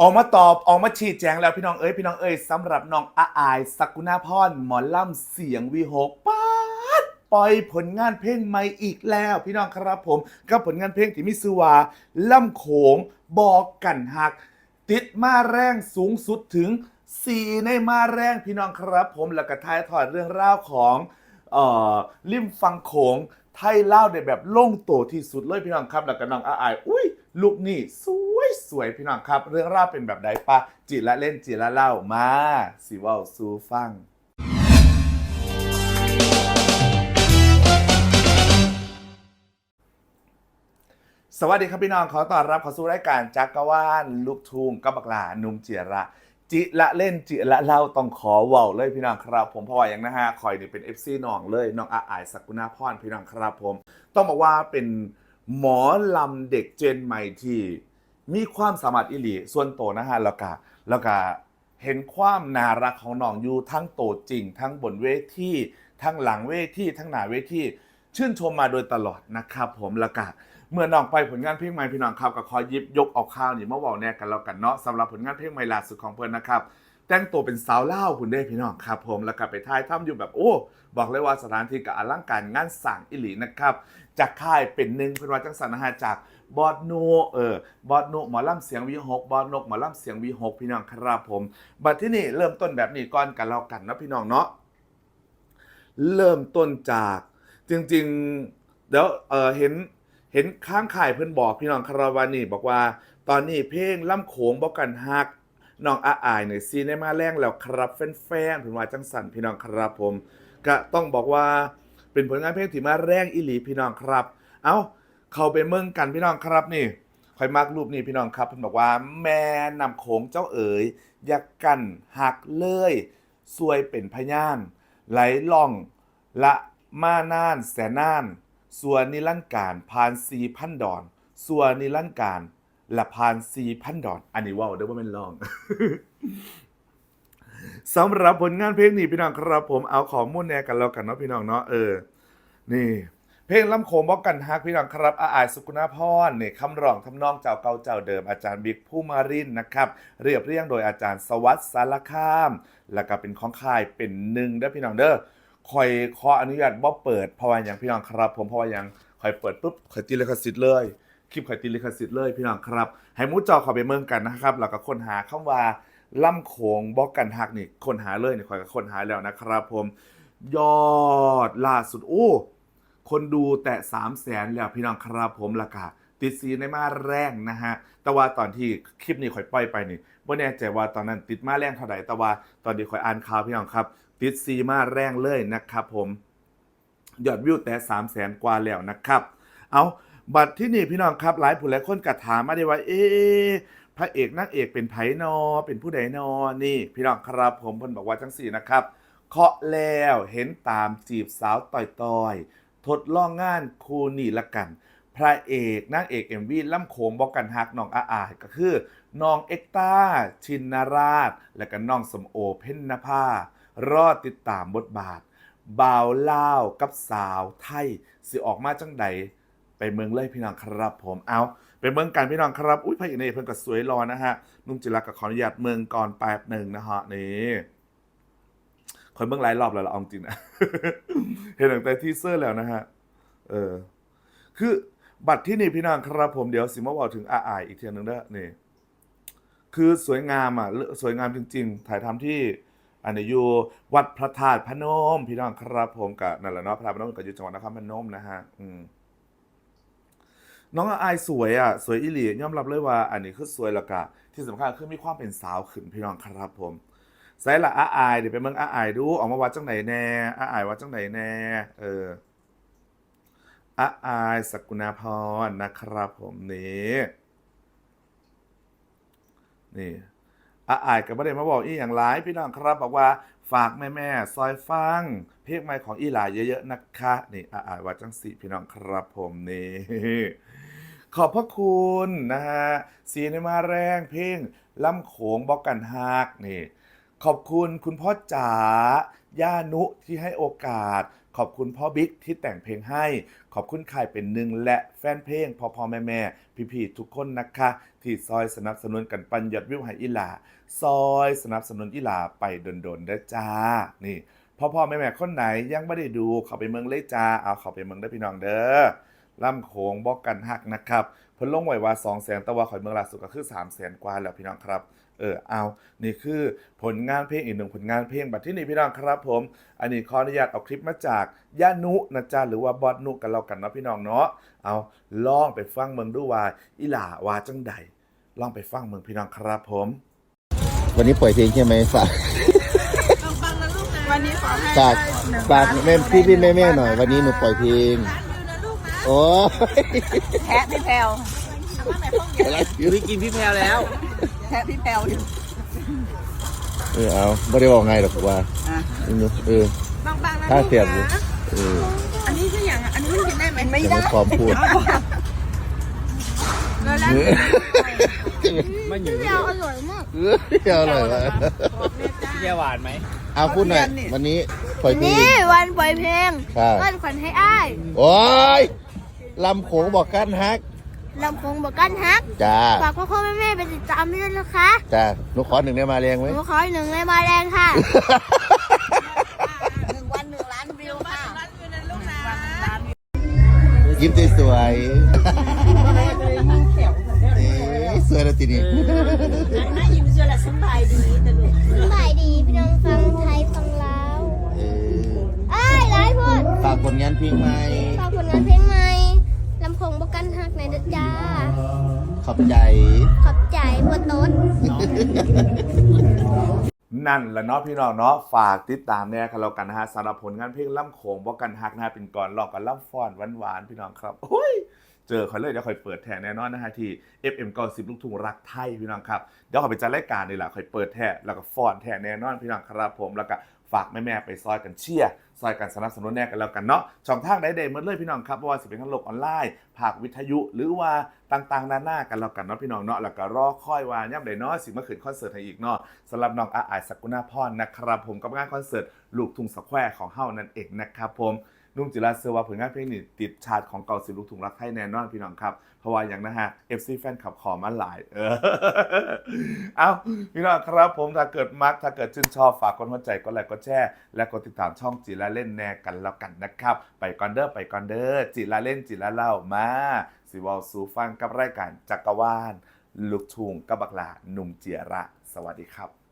ออกมาตอบออกมาชี้แจงแล้วพี่น้องเอ้ยพี่น้องเอ้ยสำหรับน้องอาอายสักุณาพรหมอล่ำเสียงวีหกป๊าดปล่อยผลงานเพลงใหม่อีกแล้ว พี่น้องครับผมกับผลงานเพลงที่มิสวาล่ำโขงบอกกันหัก ติดมาแรงสูงสุดถึง 4 ในมาแรงพี่น้องครับผมแล้วก็ท้ายถอดเรื่องราวของเอ่อริมฟังโขง ไทยเล่าได้แบบโล่งโตที่สุดเลยพี่น้องครับแล้วก็น้องอาอายอุ้ยลูกนี่สวยสวยพี่น้องครับ เรื่องราวเป็นแบบใดปะจิละเล่นจิละเล่ามาสิว่าสูฟังสวัสดีครับพี่น้องขอต้อนรับเข้าสู่รายการจักรวาลลูกทุ่งกับบักลาหนุ่มเจียระ จิละเล่นจิละเล่าต้องขอเว้าเลยพี่น้องครับผมเพราะว่าอย่างนะฮะคอยนี่เป็น FC น้องเลยน้องอาอายสักุณาพรพี่น้องครับผม ต้องบอกว่าเป็นหมอลำเด็กเจนใหม่ที่มีความสามารถอิหลีส่วนโตนะฮะแล้วก็แล้วก็เห็นความน่ารักของน้องอยู่ทั้งโตจริง ทั้งบนเวทีทั้งหลังเวทีทั้งหน้าเวทีชื่นชมมาโดยตลอดนะครับผมแล้วก็ เมื่อน้องไปผลงานเพลงใหม่พี่น้องครับก็ขอยิบยกเอาข้าวนี่มาเว้าแน่กันแล้วกันเนาะสำหรับผลงานเพลงใหม่ล่าสุดของเพิ่นนะครับแต่งตัวเป็นสาวเล่าคุณได้พี่น้องครับผมแล้วก็ไปถ่ายทำอยู่แบบโอ้บอกเลยว่าสถานที่กับอลังการงานสั่งอิหลีนะครับจากค่ายเป็นหนึ่งเป็นว่าจังสันนะฮะจากบอดโนเออบอดโนหมอลำเสียงวีหกบอดนกหมอลำเสียงวีหกพี่น้องครับผมบัดที่นี่เริ่มต้นแบบนี้ก่อนกันแล้วกันเนาะพี่น้องเนาะเริ่มต้นจากจริง ๆ เดี๋ยวเออเห็น เห็นข้างข่ายเพื่อนบอกพี่น้องคาราวานี่บอกว่า ตอนนี้เพลงล่ำโขงบอกกันฮักน้องอาอายเนี่ยซีได้มาแรงแล้วครับแฟนๆเพื่นว่าจังสันพี่น้องครับผม ก็ต้องบอกว่าเป็นผลงานเพลงที่มาแรงอิหลีพี่น้องครับ เอ้าเข้าไปเมืองกันพี่น้องครับนี่คอยมากรูปนี่พี่น้องครับเพิ่นบอกว่าแม่นำโขงเจ้าเอ๋ยอยากกันหักเลยสวยเป็นพยานไหลล่องละมาน่านแสนน่าน ส่วนนิรันดร์การพานสีพันดอน ส่วนนิรันดร์การละพานสีพันดอน อันนี้ว่าเด้อว่าเป็นลองสำหรับผลงานเพลงนี้พี่น้องครับ ผมเอาข้อมูลแนกันแล้วกันเนาะพี่น้องเนาะเออ นี่ เพลงลำโขงบอกกันฮักพี่น้องครับ อาอายสุกุณาพรเนี่ยคำร้องทำนองเจ้าเก่าเจ้าเดิมอาจารย์บิ๊กผู้มารินนะครับ เรียบเรียงโดยอาจารย์สวัสดิ์สารคาม แล้วก็เป็นของค่ายเป็นหนึ่งเด้อพี่น้องเด้อ คอยขออนุญาตบ่เปิดเพราะว่าอย่างพี่น้องครับ ผมเพราะว่าอย่างคอยเปิดปุ๊บคอยตีลิขสิทธิ์เลยคลิปคอยตีลิขสิทธิ์เลยพี่น้องครับ ให้หมูจอเขอไปเมืองกันนะครับแล้วก็ค้นหาคำว่าล่ำโขงบอกกันฮักนี่ค้นหาเลยนี่คอยก็ค้นหาแล้วนะครับ ผมยอดล่าสุดโอ้คนดูแต่สามแสนแล้วพี่น้องครับผมราคาติดซีในมาแรงนะฮะ แต่ว่าตอนที่คลิปนี้ข่อยปล่อยไปนี่บ่แน่ใจว่าตอนนั้นติดมาแรงเท่าไหร่แต่ว่าตอนที่ข่อยอ่านข่าวพี่น้องครับ ติดซีมาแรงเลยนะครับผมยอดวิวแต่สามแสนกว่าแล้วนะครับ เอาบัตรที่นี่พี่น้องครับหลายผู้หลายคนกระถามมาได้ว่า เอ๊ะพระเอกนางเอกเป็นไผนอ เป็นผู้ใดนอนี่ พี่น้องครับผมเพิ่นบอกว่าจังสี่นะครับเคาะแล้วเห็นตามจีบสาวต่อยๆ ทดลองงานคูนี่ละกัน พระเอกนางเอกเอ็มวีล่ำโขงบอกกันฮักน้องอาอาก็คือน้องเอ็กตาชินนาราช และก็น้องสมโอเพ่นนภา รอดติดตามบทบาท บ่าวลาวกับสาวไทยสิออกมาจังใดไปเมืองเลยพี่น้องครับผมเอาไปเมืองกันพี่น้องครับ อุ้ยพระเอกนี่เพิ่นก็สวยรอนะฮะนุ่มจิรักกับขออนุญาตเมืองก่อนแป๊บหนึ่งนะฮะนี่คอยเมืองหลายรอบแล้วละเอาจริงนะเห็นตั้งแต่ทีเซอร์แล้วนะฮะเออคือบัตรที่นี่พี่น้องครับผมเดี๋ยวสิมาบอกถึงอาอายอีกเทียนึงเด้อนี่ คือสวยงามอะสวยงามจริง ๆ ถ่ายทำที่ อันนี้อยู่วัดพระธาตุพนม พี่น้องครับผมกับนั่นแหละเนาะพระธาตุพนมก็อยู่จังหวัดนครพนมนะฮะอืมน้องอาอายสวยอะสวยอีหลียอมรับเลยว่า อันนี้คือสวยแล้วก็ที่สำคัญคือมีความเป็นสาวขึ้นพี่น้องครับผมใส่ละอาอายเดี๋ยวไปเมืองอาอายดูออกมาวัดจังไหนแน่อาอายวัดจังไหนแน่เอออาอายสกุณาพรนะครับผมนี่นี่ อาอายก็ไม่ได้มาบอกอีอย่างไรพี่น้องครับบอกว่าฝากแม่แม่ซอยฟัง เพลงใหม่ของอีหลายเยอะๆนะคะนี่อาอายว่าจังสีพี่น้องครับผมนี่ขอบพระคุณนะฮะสีในมาแรงเพลงล่ำโขงบอกกันฮักนี่ขอบคุณคุณพ่อจ๋าย่านุที่ให้โอกาส ขอบคุณพ่อบิ๊กที่แต่งเพลงให้ ขอบคุณค่ายเป็นหนึ่งและแฟนเพลงพ่อพ่อแม่แม่พี่พี่ๆทุกคนนะคะ ที่ซอยสนับสนุนกันปันยอดวิวให้อีหลา ซอยสนับสนุนอีหลาไปโดนๆเด้จ้า นี่พ่อพ่อแม่แม่คนไหนยังไม่ได้ดูเข้าไปเมืองเลยจ้า เอาเข้าไปเมืองได้พี่น้องเด้อล่ำโขงบอกกันหักนะครับเพิ่นลงไหวว่า2 0 0แสนต่ว่าข่อยเมืองล่าสุดก็คือ3 0 0แสนกว่าแล้วพี่น้องครับ เออเอา นี่คือผลงานเพลงอีกหนึ่งผลงานเพลงบัดที่นี่พี่น้องครับผม อันนี้ขออนุญาตเอาคลิปมาจากย่านุนะจ๊ะหรือว่าบอสนุกันเรากันเนาะพี่น้องเนาะ เอาลองไปฟังเมืองดูว่าอีหล่าว่าจังใดลองไปฟังเมืองพี่น้องครับผม วันนี้ปล่อยเพลงใช่ไหมฝากวันนี้ขอให้ฝากฝากแม่พี่พี่แม่แม่หน่อย วันนี้หนูปล่อยเพลงโอ้ยแพะพี่แพลวอะไรอยู่พี่กินพี่แพลวแล้ว แพะพี่แพลวอยู่เออเอาไม่ได้บอกไงหรอกว่าอะเออ บางๆนะถ้าลูกเสียบอยู่นะเอออันนี้คืออย่างอะอันนี้มันกินได้ไหมไม่ยังได้ไม่พร้อมพูดแล้วแล้วมันอยู่เราอร่อยมากเออเดี๋ยวเลยว่ะพี่แพลวหวานไหมเอาพูดหน่อยวันนี้ปล่อยเพลงนี่วันปล่อยเพลงครับวันขวัญให้อ้ายโอ้ยลำโขงบอกกันฮัก ลำโพงบอกกันฮักจ้าฝากพ่อพ่อแม่แม่ไปติดตามด้วยนะคะจ้าหนูขอหนึ่งได้มาแรงไหมหนูขอหนึ่งเลยมาแรงค่ะหนึ่งวันหนึ่งล้านวิวค่ะล้านวิวนะลูกนะยิ้มสวยๆเอ๊ะสวยแล้วทีนี้น่ายิ้มเชียวแหละสบายดีแต่ลูกสบายดีพี่น้องฟังไทยฟังลาวเอออ้ายหลายพดฝากผลงานเพลงใหม่ฝากผลงานเพลงใหม่ ขอบใจ ขอบใจปวดโต๊ดนั่นแหละเนาะพี่น้องเนาะฝากติดตามแน่กันแล้วกันนะฮะสำหรับผลงานเพลงล่ำโขงบอกกันฮักนะฮะเป็นก่อนลอกกันล่ำฟ้อนหวานๆพี่น้องครับโอ้ยเจอคอยเลยเดี๋ยวคอยเปิดแทนแน่นอนนะฮะที่ FM 90ลูกทุ่งรักไทยพี่น้องครับเดี๋ยวคอยไปจัดรายการนี่แหละคอยเปิดแทนแล้วก็ฟ้อนแทนแน่นอนพี่น้องครับผมแล้วก็ ฝากแม่ๆไปซอยกันเชียร์ซอยกันสนับสนุนแน่กันแล้วกันเนาะช่องทางใดๆเมื่อเลยพี่น้องครับว่าสิเป็นทางโลกออนไลน์ภาควิทยุ หรือว่าต่างๆนานากันแล้วกันเนาะพี่น้องเนาะแล้วก็รอคอยว่าย่ำใดเนาะสิเมื่อคืนคอนเสิร์ตให้อีกเนาะสำหรับน้องอาอายสักุณาพรนะครับผมกับงานคอนเสิร์ตลูกทุ่งสแควร์ของเฮานั่นเองนะครับผม นุ่มจิราเซอว่าผลงานเพลงนี้ติดชาร์ตของเก่าสิลูกถุงรักไทยแน่นอนพี่น้องครับ เพราะว่าอย่างนะฮะ FC แฟนคลับขอมาหลาย เออเอาพี่น้องครับผมถ้าเกิดมักถ้าเกิดชื่นชอบฝากกดหัวใจกดไลค์กดแชร์และกดติดตามช่องจิราเล่นแน่กันแล้วกันนะครับ ไปก่อนเด้อไปก่อนเด้อจิราเล่นจิราเล่ามาสิวอลสูฟังกับรายการจักรวาลลูกทุ่งกับบักลาหนุ่มเจียระ สวัสดีครับ